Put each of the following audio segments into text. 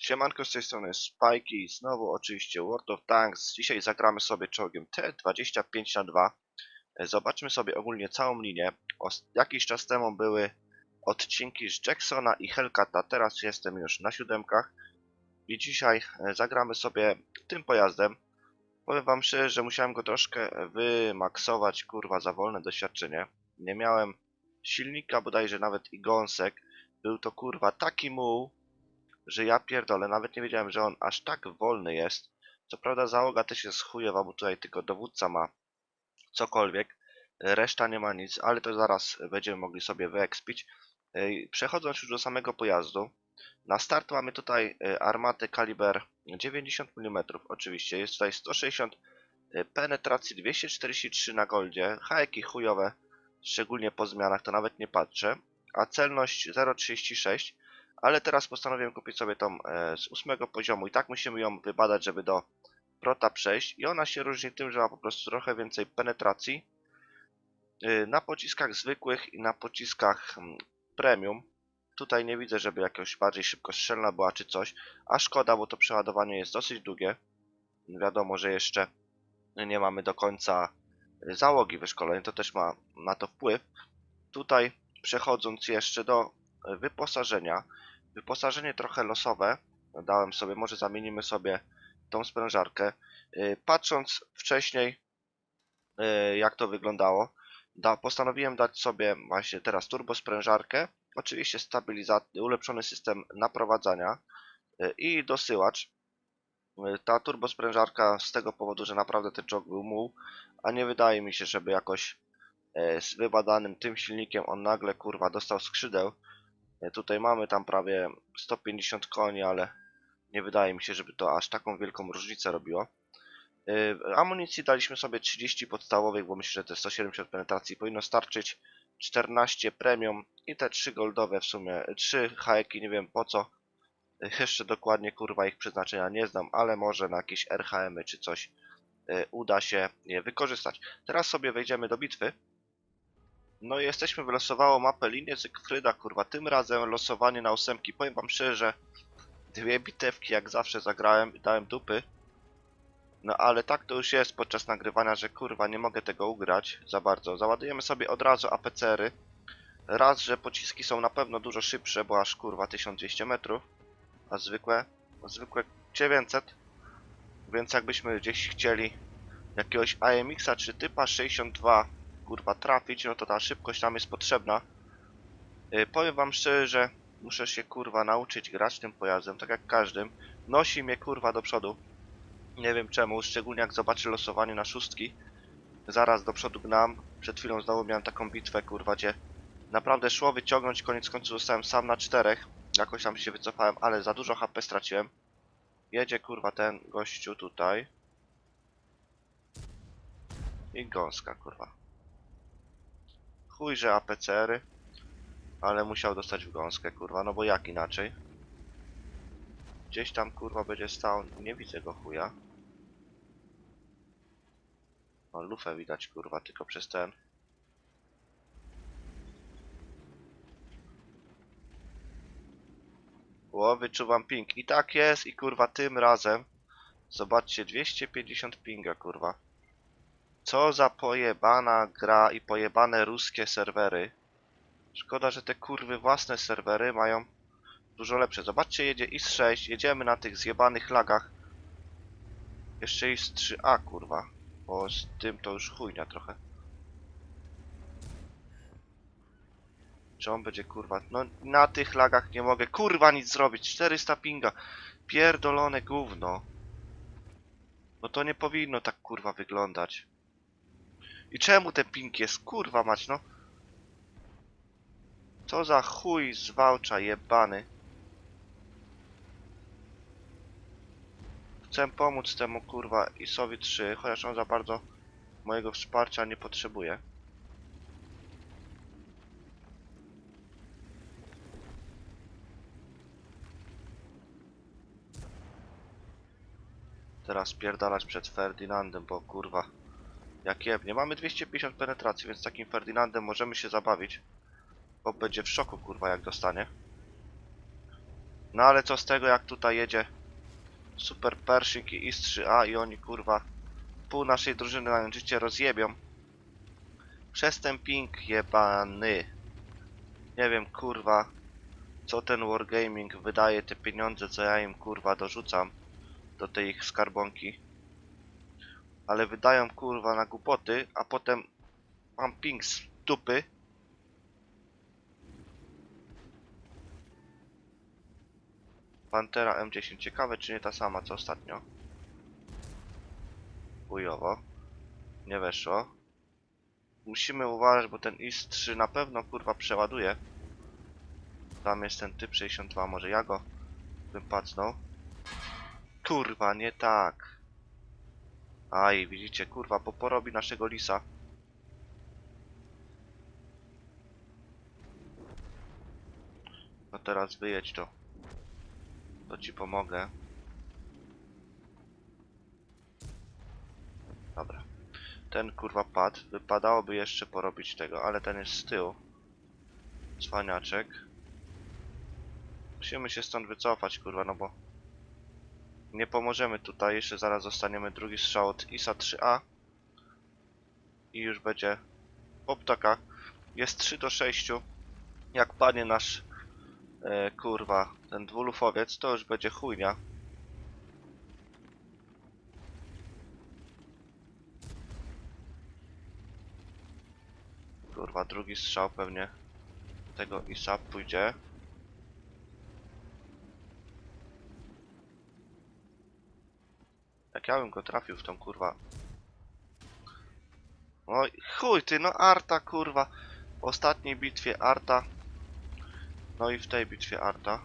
Siemanko, z tej strony Spajki i znowu oczywiście World of Tanks. Dzisiaj zagramy sobie czołgiem T25 na 2 Zobaczmy sobie ogólnie całą linię. Os- jakiś czas temu były odcinki z Jacksona i Hellcata, teraz jestem już na siódemkach. I dzisiaj e, zagramy sobie tym pojazdem. Powiem wam szczerze, że musiałem go troszkę wymaksować, kurwa, za wolne doświadczenie. Nie miałem silnika, bodajże nawet i gąsek. Był to kurwa taki muł, że ja pierdolę, nawet nie wiedziałem, że on aż tak wolny jest. Co prawda załoga też jest chujowa, bo tutaj tylko dowódca ma cokolwiek, reszta nie ma nic, ale to zaraz będziemy mogli sobie wyekspić. Przechodząc już do samego pojazdu, na start mamy tutaj e, armatę kaliber 90 mm, oczywiście, jest tutaj 160 e, penetracji, 243 na goldzie, hajki chujowe, szczególnie po zmianach to nawet nie patrzę, a celność 0,36 ale teraz postanowiłem kupić sobie tą e, z ósmego poziomu i tak musimy ją wybadać, żeby do prota przejść i ona się różni tym, że ma po prostu trochę więcej penetracji Y, na pociskach zwykłych i na pociskach mm, premium. Tutaj nie widzę, żeby jakoś bardziej szybko strzelna była czy coś, a szkoda, bo to przeładowanie jest dosyć długie. Wiadomo, że jeszcze nie mamy do końca y, załogi wyszkoleń, to też ma na to wpływ. Tutaj przechodząc jeszcze do y, wyposażenia, wyposażenie trochę losowe dałem sobie, może zamienimy sobie tą sprężarkę. Y, Patrząc wcześniej y, jak to wyglądało, da, postanowiłem dać sobie właśnie teraz turbo sprężarkę, oczywiście ulepszony system naprowadzania y, i dosyłacz. Ta turbo sprężarka z tego powodu, że naprawdę ten czołg był muł, a nie wydaje mi się, żeby jakoś z wybadanym tym silnikiem on nagle kurwa dostał skrzydeł. E, Tutaj mamy tam prawie 150 koni, ale nie wydaje mi się, żeby to aż taką wielką różnicę robiło. Yy, Amunicji daliśmy sobie 30 podstawowych, bo myślę, że te 170 penetracji powinno starczyć. 14 premium i te 3 goldowe w sumie, 3 hajeki, nie wiem po co. Yy, Jeszcze dokładnie kurwa ich przeznaczenia nie znam, ale może na jakieś RHM-y czy coś uda się je wykorzystać. Teraz sobie wejdziemy do bitwy. No i jesteśmy, wylosowało mapę linię Zygfryda, kurwa, tym razem losowanie na ósemki. Powiem wam szczerze, dwie bitewki jak zawsze zagrałem i dałem dupy. No ale tak to już jest podczas nagrywania, że kurwa nie mogę tego ugrać za bardzo. Załadujemy sobie od razu APCR-y. Raz, że pociski są na pewno dużo szybsze, bo aż kurwa 1200 metrów, a zwykłe, a zwykłe 900. Więc jakbyśmy gdzieś chcieli jakiegoś AMX-a czy typa 62 kurwa trafić, no to ta szybkość nam jest potrzebna. Yy, powiem wam szczerze, że muszę się kurwa nauczyć grać tym pojazdem, tak jak każdym. Nosi mnie kurwa do przodu. Nie wiem czemu, szczególnie jak zobaczę losowanie na szóstki. Zaraz do przodu gnam. Przed chwilą znowu miałem taką bitwę, kurwa, gdzie naprawdę szło wyciągnąć, koniec końców zostałem sam na czterech. Jakoś tam się wycofałem, ale za dużo HP straciłem. Jedzie, kurwa, ten gościu tutaj. I gąska, kurwa. Chuj, że APCR-y. Ale musiał dostać w gąskę, kurwa, no bo jak inaczej? Gdzieś tam, kurwa, będzie stał. Nie widzę go chuja. No, lufę widać, kurwa, tylko przez ten. Ło, wyczuwam ping. I tak jest, i kurwa, tym razem. Zobaczcie, 250 pinga, kurwa. Co za pojebana gra i pojebane ruskie serwery. Szkoda, że te kurwy własne serwery mają dużo lepsze. Zobaczcie, jedzie IS-6, jedziemy na tych zjebanych lagach. Jeszcze IS-3A, kurwa. Bo z tym to już chujnia trochę. Czy on będzie, kurwa? No, na tych lagach nie mogę, kurwa, nic zrobić. 400 pinga. Pierdolone gówno. No to nie powinno tak, kurwa, wyglądać. I czemu ten ping jest? Kurwa mać, no. Co za chuj zwałcza jebany. Chcę pomóc temu kurwa Isowi 3, chociaż on za bardzo mojego wsparcia nie potrzebuje. Teraz pierdalać przed Ferdynandem, bo kurwa jak jebnie. Mamy 250 penetracji, więc takim Ferdynandem możemy się zabawić. Bo będzie w szoku kurwa jak dostanie. No ale co z tego jak tutaj jedzie Super Pershing i IS-3A i oni kurwa pół naszej drużyny na życie rozjebią. Przez ten ping jebany. Nie wiem kurwa co ten Wargaming wydaje te pieniądze co ja im kurwa dorzucam do tej ich skarbonki. Ale wydają kurwa na głupoty, a potem mam ping z dupy. Pantera M10. Ciekawe czy nie ta sama co ostatnio. Chujowo. Nie weszło. Musimy uważać, bo ten IS-3 na pewno kurwa przeładuje. Tam jest ten typ 62, może ja go bym pacnął. Kurwa, nie tak. Aj, widzicie, kurwa, bo porobi naszego lisa. No teraz wyjedź to. To ci pomogę. Dobra. Ten kurwa pad. Wypadałoby jeszcze porobić tego, ale ten jest z tyłu. Cwaniaczek. Musimy się stąd wycofać, kurwa, no bo nie pomożemy tutaj. Jeszcze zaraz dostaniemy drugi strzał od ISA 3A. I już będzie po ptakach. Jest 3 do 6. Jak panie nasz e, kurwa, ten dwulufowiec, to już będzie chujnia. Kurwa, drugi strzał pewnie tego ISA pójdzie. Jak ja bym go trafił w tą kurwa. Oj, chuj ty, no Arta kurwa. W ostatniej bitwie Arta. No i w tej bitwie Arta.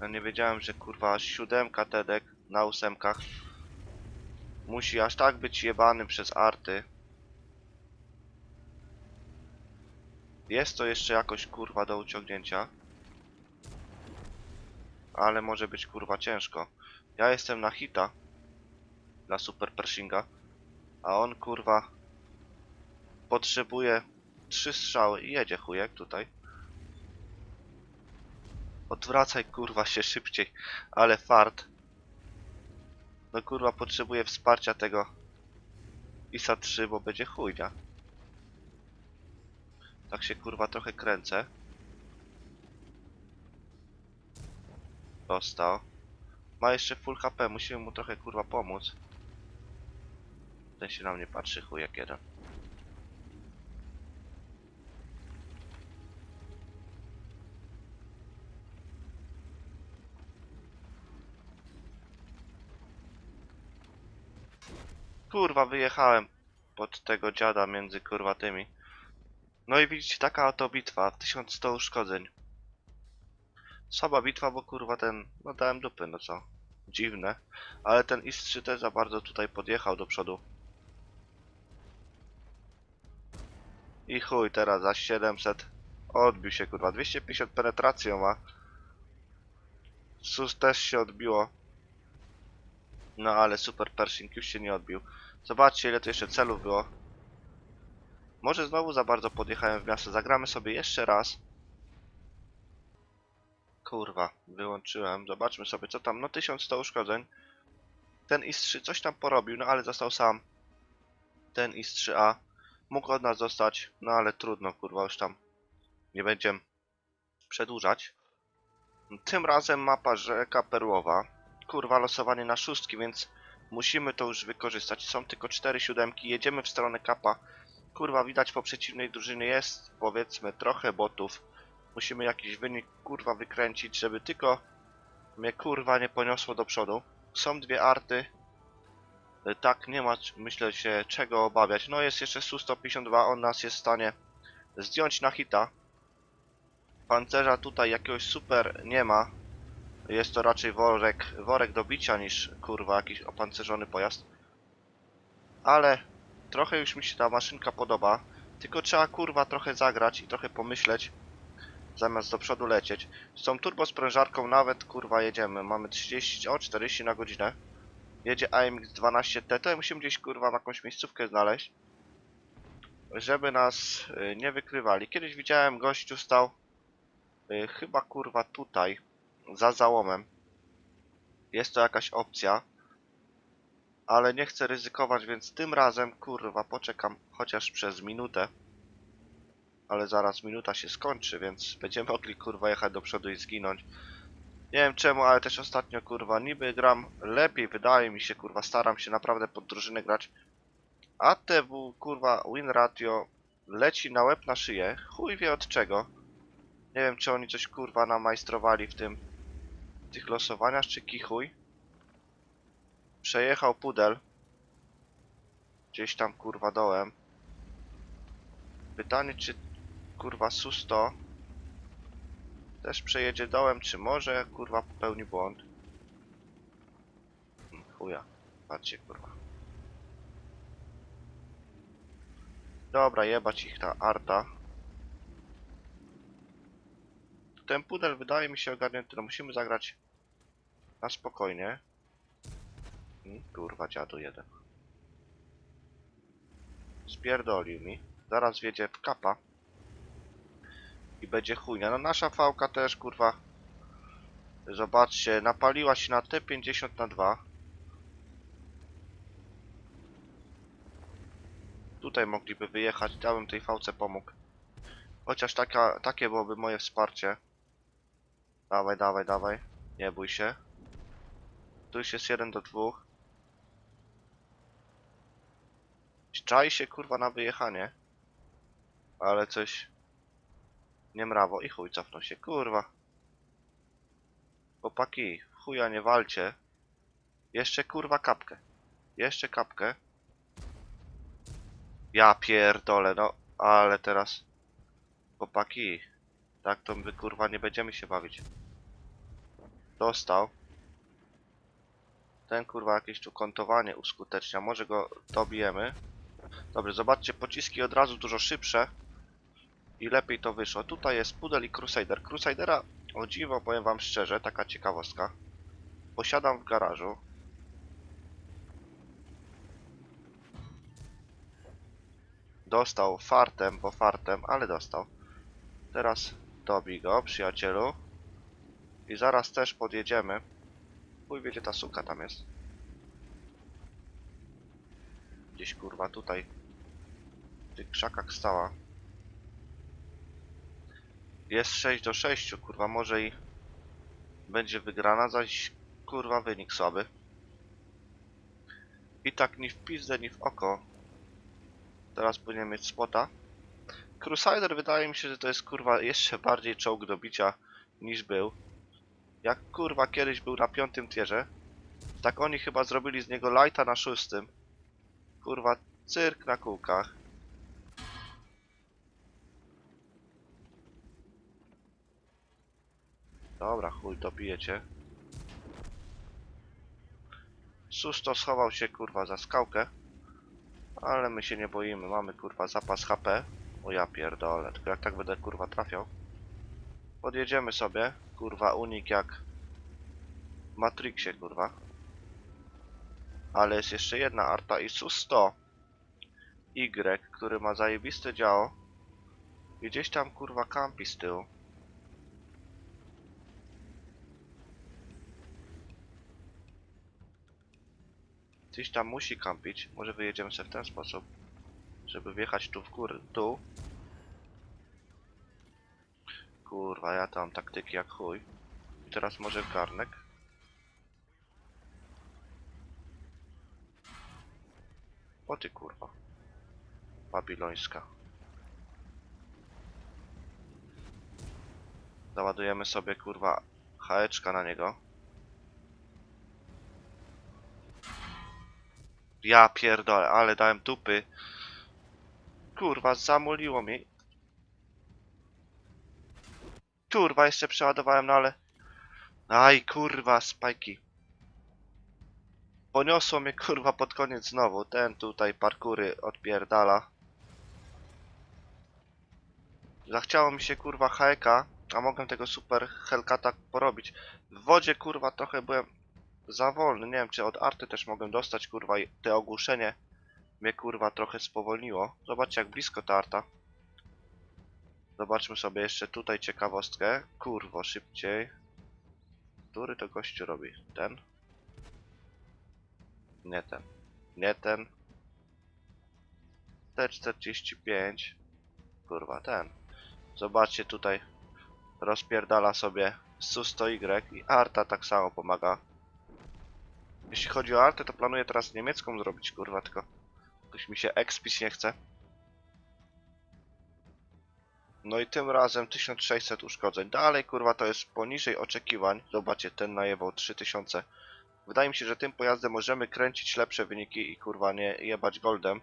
Ja nie wiedziałem, że kurwa siódemka Tedek na ósemkach musi aż tak być jebany przez Arty. Jest to jeszcze jakoś kurwa do uciągnięcia. Ale może być kurwa ciężko. Ja jestem na hita. Na Super Pershinga. A on kurwa potrzebuje trzy strzały i jedzie chujek tutaj. Odwracaj kurwa się szybciej, ale fart. No kurwa potrzebuje wsparcia tego ISA 3, bo będzie chujnia. Tak się kurwa trochę kręcę. Dostał. Ma jeszcze full HP, musimy mu trochę kurwa pomóc. Ten się na mnie patrzy chujek jeden. Kurwa, wyjechałem pod tego dziada między kurwa tymi. No i widzicie, taka oto bitwa, 1100 uszkodzeń. Słaba bitwa, bo kurwa ten, no dałem dupy, no co. Dziwne, ale ten IS-3 też za bardzo tutaj podjechał do przodu. I chuj, teraz za 700 odbił się kurwa, 250 penetracją ma. Sus też się odbiło. No ale super Pershing już się nie odbił. Zobaczcie ile tu jeszcze celów było. Może znowu za bardzo podjechałem w miasto. Zagramy sobie jeszcze raz. Kurwa, wyłączyłem. Zobaczmy sobie co tam. No 1100 uszkodzeń. Ten IS-3 coś tam porobił, no ale został sam. Ten IS-3A mógł od nas zostać, no ale trudno, kurwa, już tam nie będziemy przedłużać. Tym razem mapa rzeka Perłowa. Kurwa, losowanie na szóstki, więc musimy to już wykorzystać. Są tylko cztery siódemki, jedziemy w stronę kapa. Kurwa, widać po przeciwnej drużynie jest, powiedzmy, trochę botów. Musimy jakiś wynik, kurwa, wykręcić, żeby tylko mnie, kurwa, nie poniosło do przodu. Są dwie arty. Y, Tak, nie ma, myślę, się czego obawiać. No jest jeszcze Su-152, on nas jest w stanie zdjąć na hita. Pancerza tutaj jakiegoś super nie ma. Jest to raczej worek, worek do bicia niż kurwa jakiś opancerzony pojazd. Ale trochę już mi się ta maszynka podoba. Tylko trzeba kurwa trochę zagrać i trochę pomyśleć. Zamiast do przodu lecieć. Z tą turbosprężarką nawet kurwa jedziemy. Mamy 30, o 40 na godzinę. Jedzie AMX 12T. To musimy gdzieś kurwa jakąś miejscówkę znaleźć. żeby nas y, nie wykrywali. Kiedyś widziałem gościu stał y, chyba kurwa tutaj za załomem. Jest to jakaś opcja. Ale nie chcę ryzykować, więc tym razem kurwa poczekam chociaż przez minutę. Ale zaraz minuta się skończy, więc będziemy mogli kurwa jechać do przodu i zginąć. Nie wiem czemu, ale też ostatnio kurwa niby gram lepiej, wydaje mi się kurwa, staram się naprawdę pod drużynę grać. ATW kurwa win ratio leci na łeb na szyję, chuj wie od czego. Nie wiem czy oni coś kurwa namajstrowali w tym w tych losowaniach czy kichuj. Przejechał pudel. Gdzieś tam kurwa dołem. Pytanie czy kurwa Susto też przejedzie dołem, czy może kurwa popełni błąd. Hmm, Chuja, patrzcie kurwa. Dobra, jebać ich ta arta. Ten pudel wydaje mi się ogarnięty, no musimy zagrać na spokojnie. Hmm, Kurwa, dziadu jeden. Spierdolił mi. Zaraz wjedzie w kapa. I będzie chujnia. No nasza fałka też, kurwa. Zobaczcie, napaliła się na T50 na 2. Tutaj mogliby wyjechać, bym tej fałce pomógł. Chociaż taka, takie byłoby moje wsparcie. Dawaj, dawaj, dawaj. Nie bój się. Tu już jest 1 do 2. Czai się kurwa na wyjechanie. Ale coś... Nie mrawo i chuj cofnął się, kurwa. Chłopaki, chuja nie walcie. Jeszcze kurwa kapkę. Jeszcze kapkę. Ja pierdolę, no, ale teraz... Chłopaki, tak to my kurwa nie będziemy się bawić. Dostał. Ten kurwa jakieś tu kontowanie uskutecznia, może go dobijemy. Dobrze, zobaczcie, pociski od razu dużo szybsze. I lepiej to wyszło. Tutaj jest Pudel i Crusader. Crusadera, o dziwo, powiem wam szczerze, taka ciekawostka. Posiadam w garażu. Dostał fartem, bo fartem, ale dostał. Teraz dobij go, przyjacielu. I zaraz też podjedziemy. Chuj wiecie, ta suka tam jest. Gdzieś kurwa tutaj w tych krzakach stała. Jest 6 do 6, kurwa, może i będzie wygrana, zaś kurwa wynik słaby. I tak ni w pizdę, ni w oko. Teraz powinien mieć spota. Crusader wydaje mi się, że to jest kurwa jeszcze bardziej czołg do bicia niż był. Jak kurwa kiedyś był na piątym tierze, tak oni chyba zrobili z niego lighta na szóstym. Kurwa, cyrk na kółkach. Dobra, chuj, dobijecie. Susto schował się kurwa za skałkę. Ale my się nie boimy, mamy kurwa zapas HP. O ja pierdolę, tylko jak tak będę kurwa trafiał. Podjedziemy sobie, kurwa unik jak w Matrixie kurwa. Ale jest jeszcze jedna arta i Susto Y, który ma zajebiste działo. Gdzieś tam kurwa kampi z tyłu. Gdzieś tam musi kampić. Może wyjedziemy sobie w ten sposób. Żeby wjechać tu w górę, tu. Kurwa, ja tam taktyki jak chuj. I teraz może garnek. O ty kurwa. Babilońska. Załadujemy sobie kurwa haeczka na niego. Ja pierdolę, ale dałem dupy. Kurwa, zamuliło mi. Kurwa, jeszcze przeładowałem, no ale... Aj, kurwa, spajki. Poniosło mnie, kurwa, pod koniec znowu. Ten tutaj parkury odpierdala. Zachciało mi się, kurwa, hajka, a mogłem tego super Hellcata porobić. W wodzie, kurwa, trochę byłem za wolny. Nie wiem, czy od arty też mogłem dostać, kurwa, i te ogłuszenie. mnie kurwa trochę spowolniło. Zobaczcie jak blisko ta arta. Zobaczmy sobie jeszcze tutaj ciekawostkę. Kurwo, szybciej. Który to gościu robi? Ten? Nie ten. Nie ten. T45. Kurwa, ten. Zobaczcie tutaj. Rozpierdala sobie Sus100Y i Arta tak samo pomaga. Jeśli chodzi o Artę, to planuję teraz niemiecką zrobić, kurwa, tylko jakoś mi się expić nie chce. No i tym razem 1600 uszkodzeń. Dalej, kurwa, to jest poniżej oczekiwań. Zobaczcie, ten najebał 3000. Wydaje mi się, że tym pojazdem możemy kręcić lepsze wyniki i kurwa nie jebać goldem.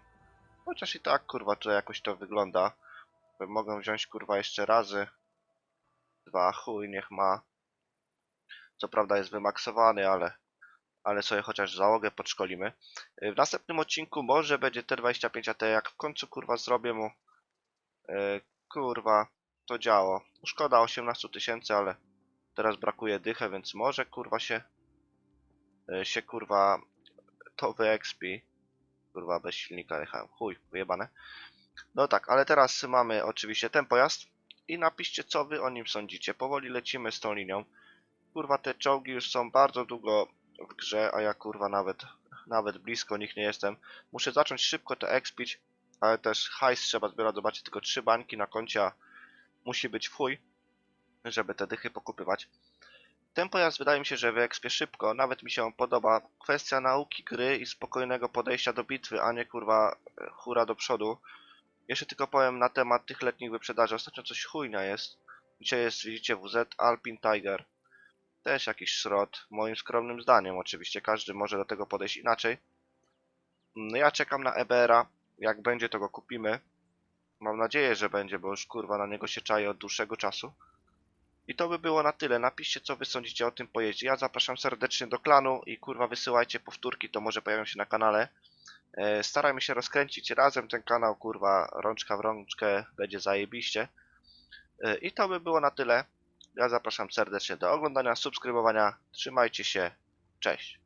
Chociaż i tak, kurwa, to jakoś to wygląda. Mogę wziąć, kurwa, jeszcze razy. Dwa, chuj, niech ma. Co prawda jest wymaksowany, ale, ale sobie chociaż załogę podszkolimy. Y, W następnym odcinku może będzie T25 AT, jak w końcu, kurwa, zrobię mu, y, kurwa, to działo. Szkoda 18 tysięcy, ale teraz brakuje dychę, więc może, kurwa, się, y, się, kurwa, to wyexpi. Kurwa, bez silnika jechałem. Chuj, wyjebane. No tak, ale teraz mamy oczywiście ten pojazd. I napiszcie, co wy o nim sądzicie. Powoli lecimy z tą linią. Kurwa, te czołgi już są bardzo długo w grze, a ja kurwa nawet, nawet blisko nich nie jestem. Muszę zacząć szybko to expić, ale też hajs trzeba zbierać. Zobaczcie, tylko trzy bańki na koncie, musi być chuj, żeby te dychy pokupywać. Ten pojazd wydaje mi się, że wyekspie szybko, nawet mi się on podoba. Kwestia nauki gry i spokojnego podejścia do bitwy, a nie kurwa hura do przodu. Jeszcze tylko powiem na temat tych letnich wyprzedaży. Ostatnio coś chujnia jest. Dzisiaj jest, widzicie, WZ Alpine Tiger. Też jakiś szrot, moim skromnym zdaniem oczywiście. Każdy może do tego podejść inaczej. No ja czekam na EBR-a. Jak będzie, to go kupimy. Mam nadzieję, że będzie, bo już kurwa na niego się czaję od dłuższego czasu. I to by było na tyle. Napiszcie, co wy sądzicie o tym pojeździe. Ja zapraszam serdecznie do klanu i kurwa wysyłajcie powtórki, to może pojawią się na kanale. E, Starajmy się rozkręcić razem ten kanał, kurwa, rączka w rączkę, będzie zajebiście. E, I to by było na tyle. Ja zapraszam serdecznie do oglądania, subskrybowania. Trzymajcie się. Cześć.